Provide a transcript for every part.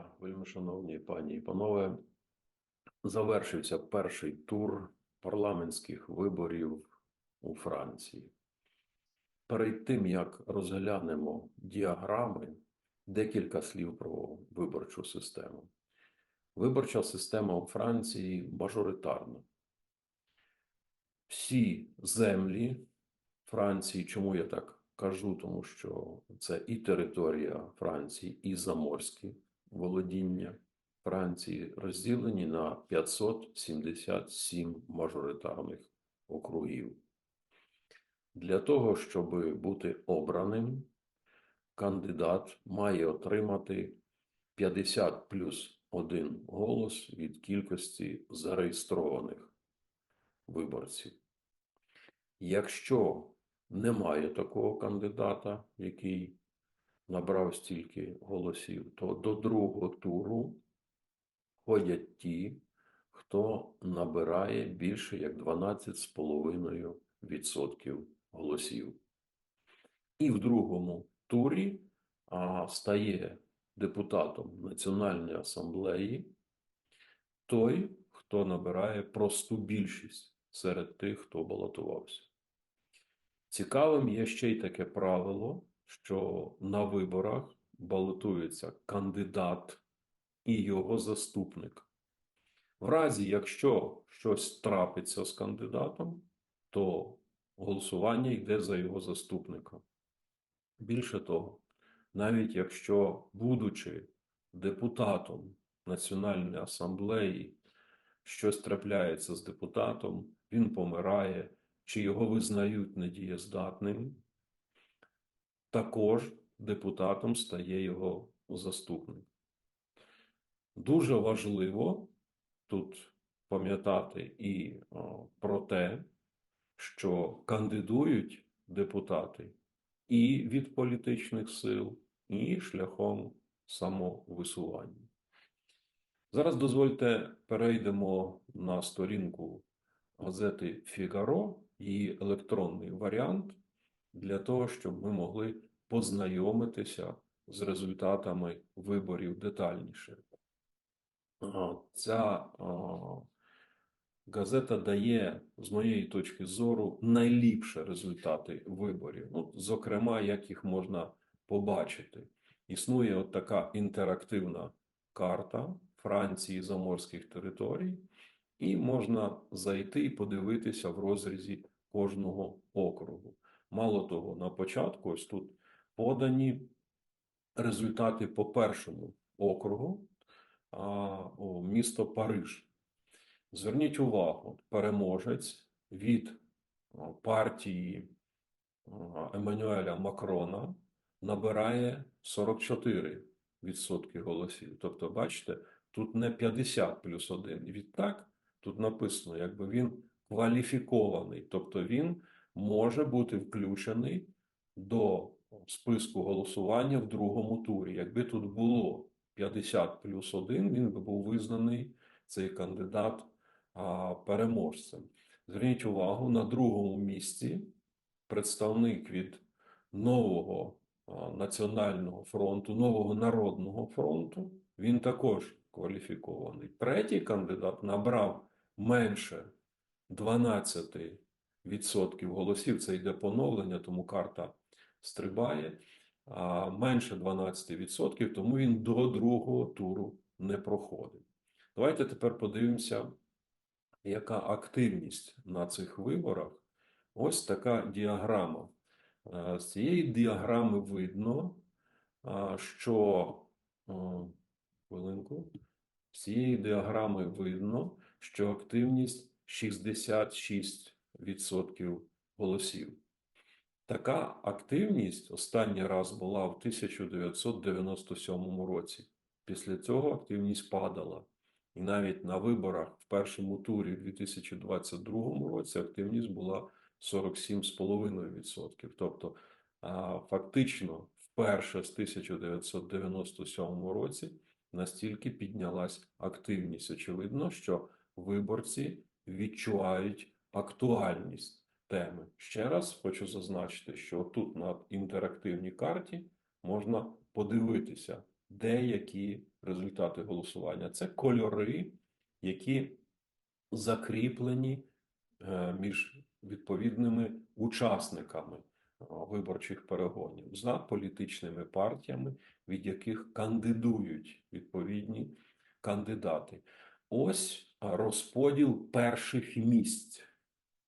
дня, вельмишановні пані і панове. Завершився перший тур парламентських виборів у Франції. Перед тим як розглянемо діаграми, декілька слів про виборчу систему. Виборча система у Франції мажоритарна. Всі землі Франції, чому я так кажу, тому що це і територія Франції, і заморські володіння Франції розділені на 577 мажоритарних округів. Для того, щоб бути обраним, кандидат має отримати 50 плюс 1 голос від кількості зареєстрованих виборців. Якщо немає такого кандидата, який набрав стільки голосів, то до другого туру ходять ті, хто набирає більше як 12,5% голосів. І в другому турі а, стає депутатом Національної асамблеї той, хто набирає просту більшість серед тих, хто балотувався. Цікавим є ще й таке правило, що на виборах балотується кандидат і його заступник. В разі, якщо щось трапиться з кандидатом, то голосування йде за його заступника. Більше того, навіть якщо, будучи депутатом Національної асамблеї, щось трапляється з депутатом, він помирає чи його визнають недієздатним, також депутатом стає його заступник. Дуже важливо тут пам'ятати і про те, що кандидують депутати і від політичних сил, і шляхом самовисування. Зараз дозвольте перейдемо на сторінку газети Фігаро, її електронний варіант, для того, щоб ми могли познайомитися з результатами виборів детальніше. Ця газета дає, з моєї точки зору, найліпші результати виборів. Ну, зокрема, як їх можна побачити. Існує от така інтерактивна карта Франції заморських територій, і можна зайти і подивитися в розрізі кожного округу. Мало того, на початку ось тут подані результати по першому округу, о, місто Париж. Зверніть увагу, переможець від партії Еммануеля Макрона набирає 44% голосів. Тобто, бачите, тут не 50 плюс 1. Відтак, тут написано, якби він кваліфікований, тобто він може бути включений до списку голосування в другому турі. Якби тут було 50 плюс 1, він би був визнаний цей кандидат переможцем. Зверніть увагу, на другому місці представник від нового національного фронту, нового народного фронту, він також кваліфікований. Третій кандидат набрав менше 12% голосів. Це йде поновлення, тому карта стрибає. А менше 12%, тому він до другого туру не проходить. Давайте тепер подивимося, яка активність на цих виборах. Ось така діаграма. Е, З цієї діаграми видно, що хвилинку. З цієї діаграми видно, що активність 66% голосів. Така активність останній раз була в 1997 році. Після цього активність падала. І навіть на виборах в першому турі в 2022 році активність була 47,5%. Тобто, фактично, вперше з 1997 році настільки піднялась активність. Очевидно, що виборці відчувають актуальність теми. Ще раз хочу зазначити, що тут на інтерактивній карті можна подивитися деякі результати голосування. Це кольори, які закріплені е, між відповідними учасниками е, виборчих перегонів за політичними партіями, від яких кандидують відповідні кандидати. Ось розподіл перших місць.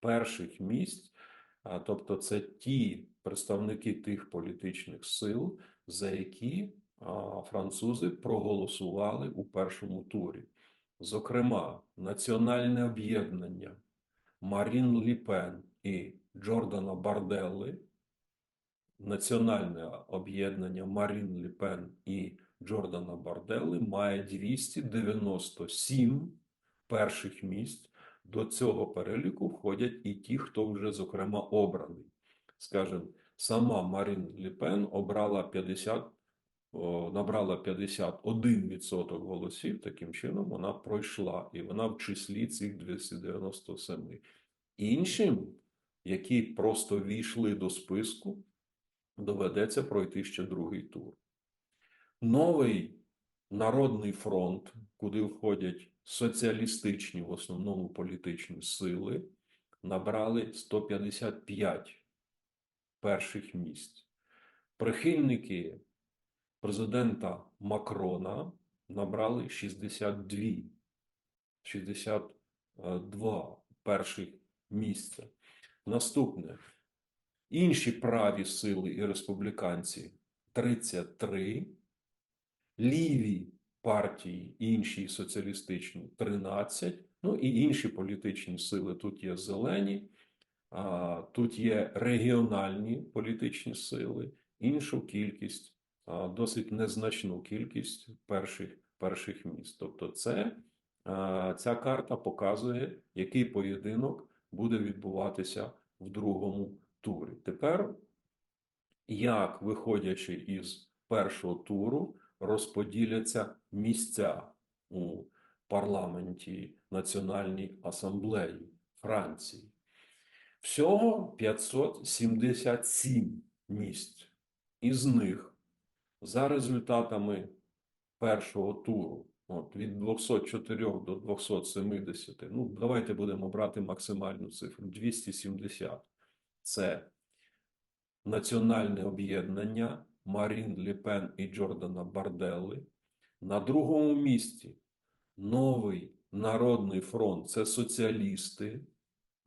Перших місць, тобто це ті представники тих політичних сил, за які французи проголосували у першому турі. Зокрема, Національне об'єднання Марін Ліпен і Джордана Барделли, Національне об'єднання Марін Ліпен і Джордана Барделли має 297 перших місць. До цього переліку входять і ті, хто вже, зокрема, обраний. Скажем, сама Марін Ліпен обрала 50, набрала 51% голосів. Таким чином вона пройшла, і вона в числі цих 297. Іншим, які просто війшли до списку, доведеться пройти ще другий тур. Новий Народний фронт, куди входять соціалістичні в основному політичні сили, набрали 155 перших місць. Прихильники президента Макрона набрали 62, 62 перших місця. Наступне. Інші праві сили і республіканці 33, ліві партії, інші соціалістичні 13, ну і інші політичні сили. Тут є зелені, тут є регіональні політичні сили, іншу кількість, досить незначну кількість перших, перших міст. Тобто, це, ця карта показує, який поєдинок буде відбуватися в другому турі. Тепер, як виходячи із першого туру, розподіляться місця у парламенті Національній асамблеї Франції. Всього 577 місць. Із них за результатами першого туру, от, від 204 до 270, ну, давайте будемо брати максимальну цифру 270. Це Національне об'єднання Марін Ліпен і Джордана Барделли. На другому місці новий Народний фронт це соціалісти,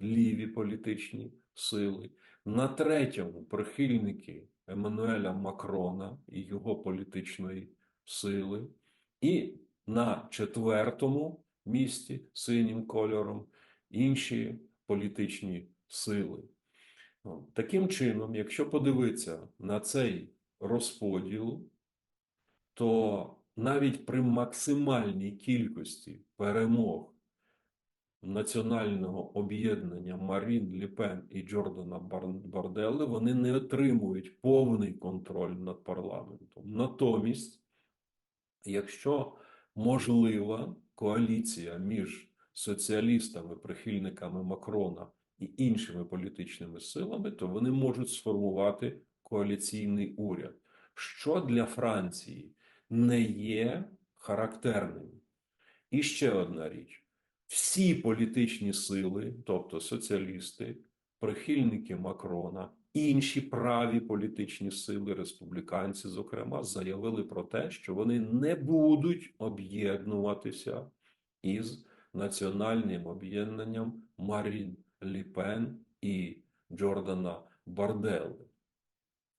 ліві політичні сили. На третьому прихильники Еммануеля Макрона і його політичної сили. І на четвертому місці синім кольором інші політичні сили. Таким чином, якщо подивитися на цей розподіл, то навіть при максимальній кількості перемог національного об'єднання Марін Ліпен і Джордана Бар- Барделли вони не отримують повний контроль над парламентом. Натомість, якщо можлива коаліція між соціалістами, прихильниками Макрона і іншими політичними силами, то вони можуть сформувати коаліційний уряд, що для Франції не є характерним. І ще одна річ: всі політичні сили, тобто соціалісти, прихильники Макрона, інші праві політичні сили, республіканці, зокрема, заявили про те, що вони не будуть об'єднуватися із національним об'єднанням Марін Ліпен і Джордана Барделли.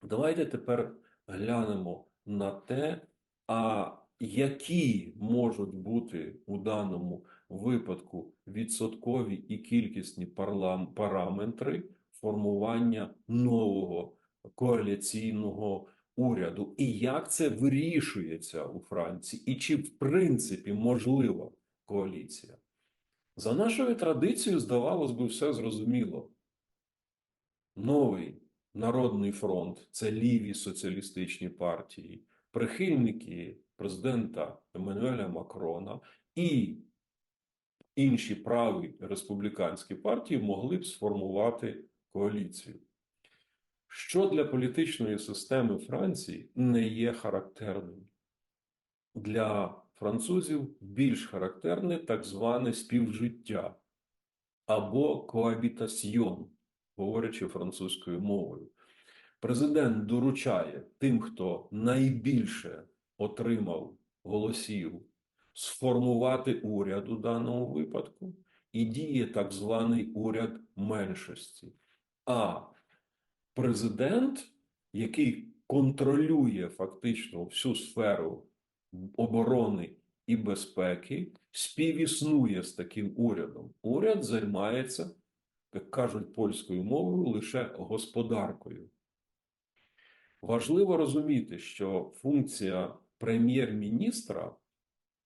Давайте тепер глянемо на те, а які можуть бути у даному випадку відсоткові і кількісні параметри формування нового коаліційного уряду, і як це вирішується у Франції, і чи в принципі можлива коаліція? За нашою традицією, здавалось би, все зрозуміло. Новий Народний фронт це ліві соціалістичні партії, прихильники президента Еммануеля Макрона і інші праві республіканські партії могли б сформувати коаліцію. Що для політичної системи Франції не є характерним. для французів більш характерне так зване співжиття або коабітасьйон, говорячи французькою мовою. Президент доручає тим, хто найбільше отримав голосів, сформувати уряд у даному випадку, і діє так званий уряд меншості. А президент, який контролює фактично всю сферу оборони і безпеки, співіснує з таким урядом. Уряд займається, як кажуть польською мовою, лише господаркою. Важливо розуміти, що функція прем'єр-міністра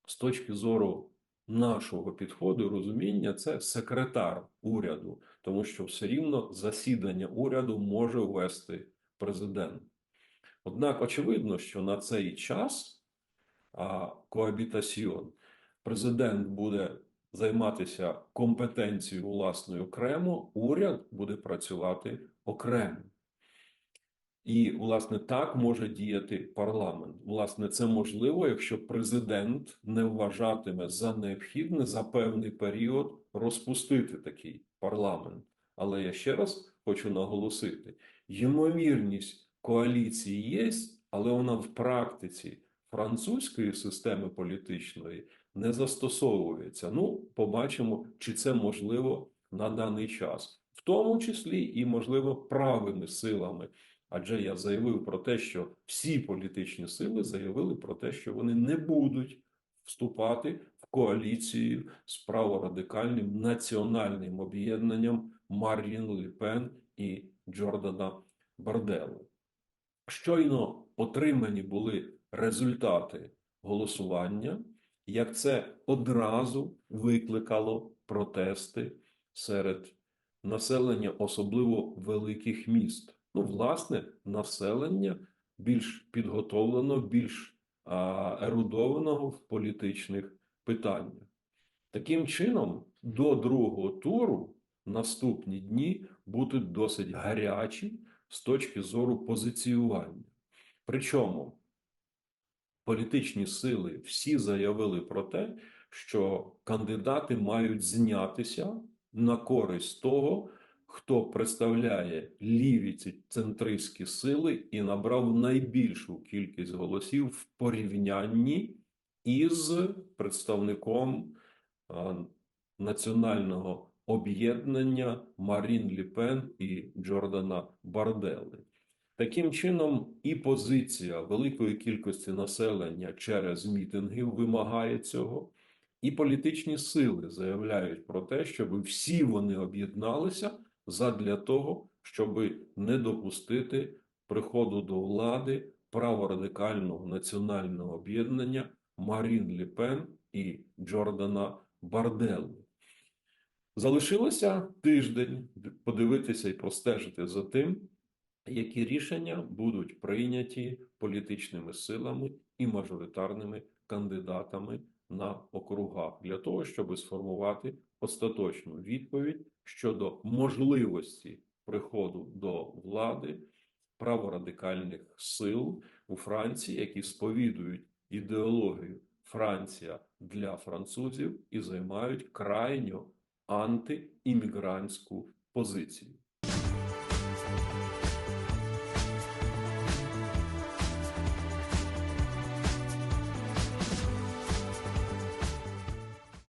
з точки зору нашого підходу розуміння це секретар уряду, тому що все рівно засідання уряду може ввести президент. Однак очевидно, що на цей час а, коабітасьйон президент буде займатися компетенцією власною окремо, уряд буде працювати окремо. І, власне, так може діяти парламент. Власне, це можливо, якщо президент не вважатиме за необхідне за певний період розпустити такий парламент. Але я ще раз хочу наголосити: ймовірність коаліції є, але вона в практиці французької системи політичної не застосовується. Ну, побачимо, чи це можливо на даний час, в тому числі і можливо правими силами. Адже я заявив про те, що всі політичні сили заявили про те, що вони не будуть вступати в коаліцію з праворадикальним національним об'єднанням Марлін Ліпен і Джордана Барделу. Щойно отримані були результати голосування, як це одразу викликало протести серед населення, особливо великих міст. Ну, власне, населення більш підготовлено, більш а, ерудованого в політичних питаннях. Таким чином, до другого туру наступні дні будуть досить гарячі з точки зору позиціювання. Причому політичні сили всі заявили про те, що кандидати мають знятися на користь того, хто представляє ліві ці центристські сили і набрав найбільшу кількість голосів в порівнянні із представником національного об'єднання Марін Ліпен і Джордана Бардели. Таким чином, і позиція великої кількості населення через мітинги вимагає цього, і політичні сили заявляють про те, щоб всі вони об'єдналися задля того, щоб не допустити приходу до влади праворадикального національного об'єднання Марін Ліпен і Джордана Бардели. Залишилося тиждень подивитися і простежити за тим, які рішення будуть прийняті політичними силами і мажоритарними кандидатами на округах для того, щоб сформувати остаточну відповідь щодо можливості приходу до влади праворадикальних сил у Франції, які сповідують ідеологію Франція для французів і займають крайньо антиіммігрантську позицію.